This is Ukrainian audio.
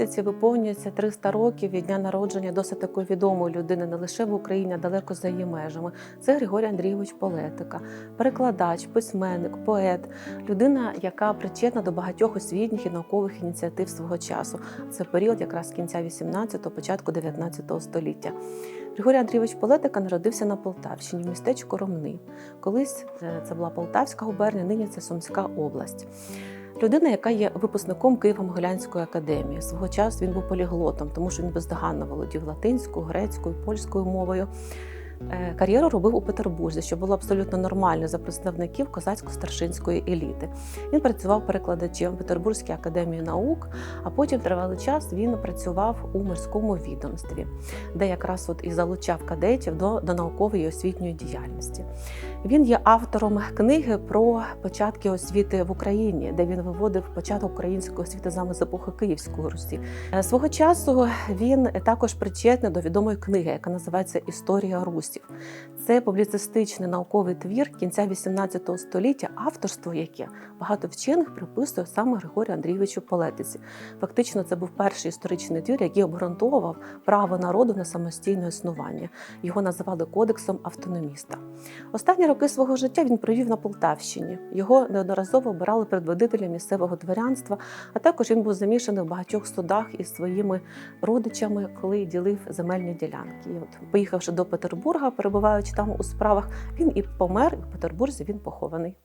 році виповнюється 300 років від дня народження досить такої відомої людини не лише в Україні, а далеко за її межами. Це Григорій Андрійович Полетика, перекладач, письменник, поет, людина, яка причетна до багатьох освітніх і наукових ініціатив свого часу. Це період якраз кінця 18-го, початку 19-го століття. Григорій Андрійович Полетика народився на Полтавщині в містечку Ромни. Колись е, це була Полтавська губернія, нині це Сумська область. Людина, яка є випускником Києво-Могилянської академії. Свого часу він був поліглотом, тому що він бездоганно володів латинською, грецькою, польською мовою. Е, Кар'єру робив у Петербурзі, що було абсолютно нормально за представників козацько-старшинської еліти. Він працював перекладачем в Петербурзькій академії наук, а потім тривалий час він працював у морському відомстві, де якраз от і залучав кадетів до, до наукової і освітньої діяльності. Він є автором книги про початки освіти в Україні, де він виводив початок української освіти саме з епохи Київської Русі. Е, Свого часу він також причетний до відомої книги, яка називається Історія Русів. Це публіцистичний науковий твір кінця XVIII століття, авторство яке багато вчених приписує саме Григорію Андрійовичу Полетиці. Фактично, це був перший історичний твір, який обґрунтовував право народу на самостійне існування. Його називали кодексом автономіста. Останні роки свого життя він провів на Полтавщині. Його неодноразово обирали предводителя місцевого дворянства, а також він був замішаний в багатьох судах із своїми родичами, коли ділив земельні ділянки. І от, поїхавши до Петербурга, перебуваючи там у справах, він і помер, і в Петербурзі він похований.